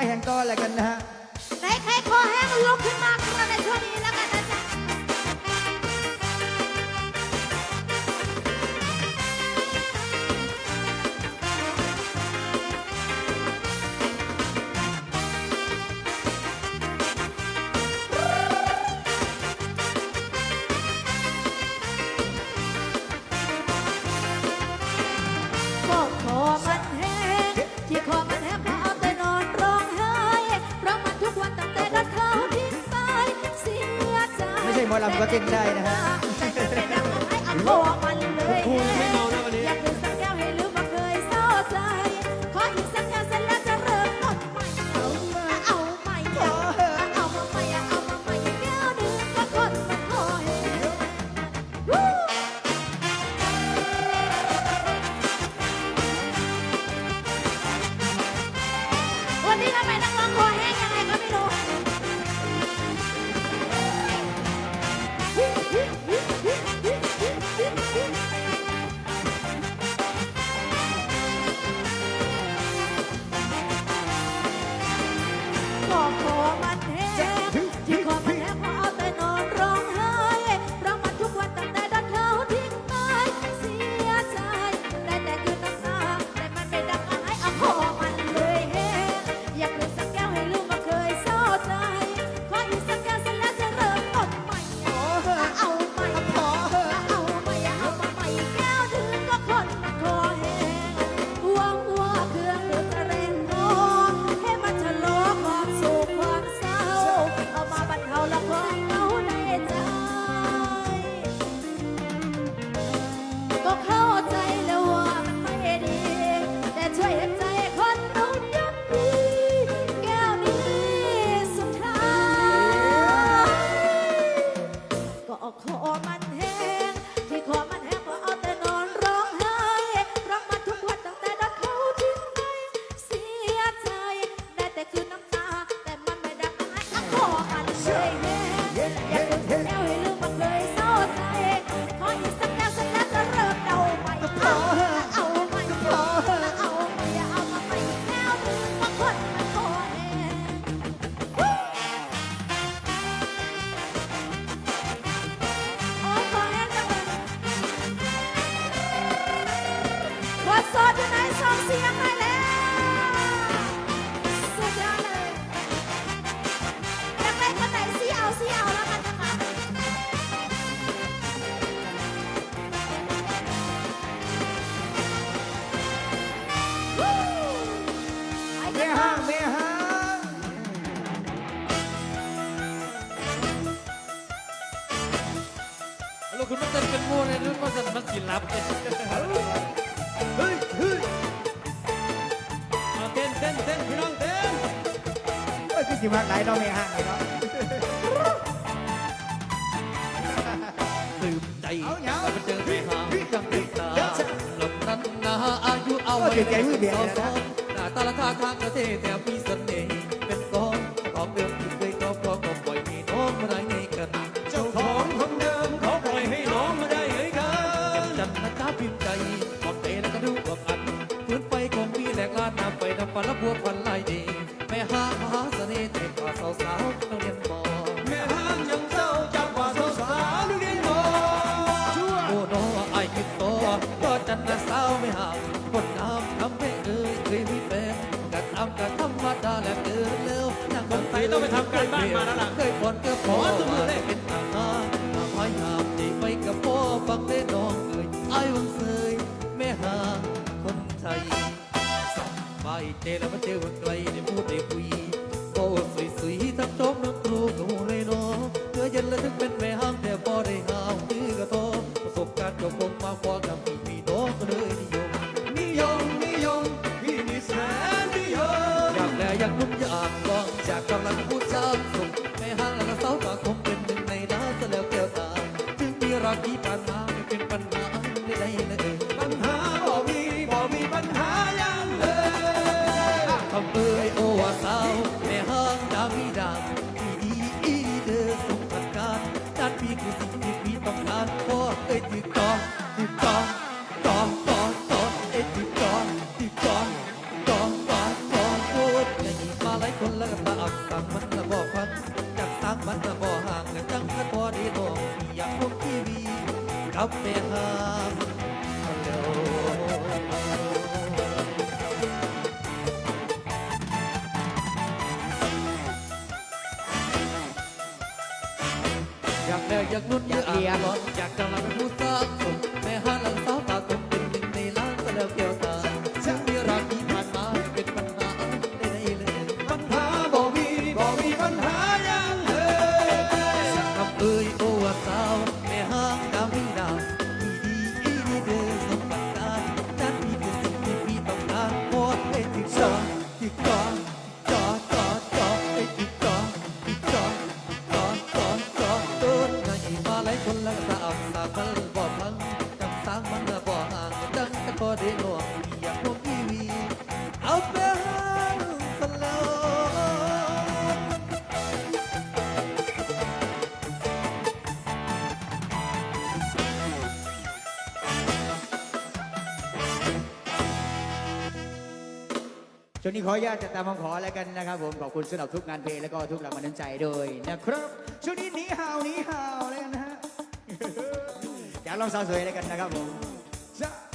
อยแห่งก็อะไรกันนะฮะ มก็เต้นได้นะฮะคุงไม่เมานะวันนี้วันนี้ทำไมนักร้องคอแห้งยังไงก็ไม่รู้ สียงหน่อยแล้ว สุดยอดเลยอยากได้คนไหนสีเอาสีเอาแล้วกันนะคะ Woo! มกันต่ห้าเมห้างลูกคุณมันเต้นเป็นโม่เลยลูกมันมัสิลับเลย เฮ้ยเฮ้ย สิว่าไหนดอกไม่ห่างเลยเนาะตื่ใจแล้เจอไปหายังติดตาลำนั้นนาอายุเอาไว้ในสอสองหน้าตาละท่าทางกระเทแต่ปี ต้องไปทํ up their hum alone. gặp đều giấc nút giặc lia con giặc trong lòng Africa. วนี้ขออนุญาตจัดตามคำขอแล้วกันนะครับผม ขอบคุณสำหรับทุกงานเพลงแล้วก็ทุกแรงบันดาลใจด้วยนะครับ ช่วงนี้หนีฮาวหนีฮาวเลยกันนะฮะ อยากลองสาวสวยแล้วกันนะครับผม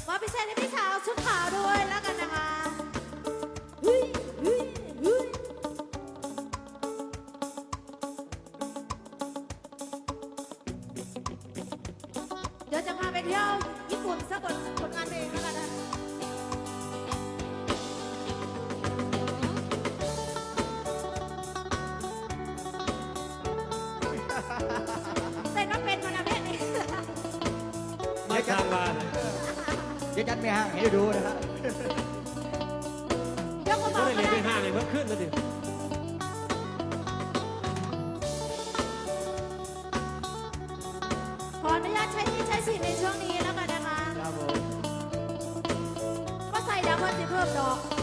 ว่าพิเศษให้พี่สาวชุดขาวด้วยแล้วกันนะคะ เดยวจัดไม่ห่างให้ดูนะฮรัะเป๋าก็ได้เรียนไปห้างเลยเมื่อขึ้นแล้วดิขออนุญาตใช้ที่ใช้สิทธิ์ในช่วงนี้แล้วกันนะคะ ครับผม ก็ใส่ดาวพอจะเพิ่มดอก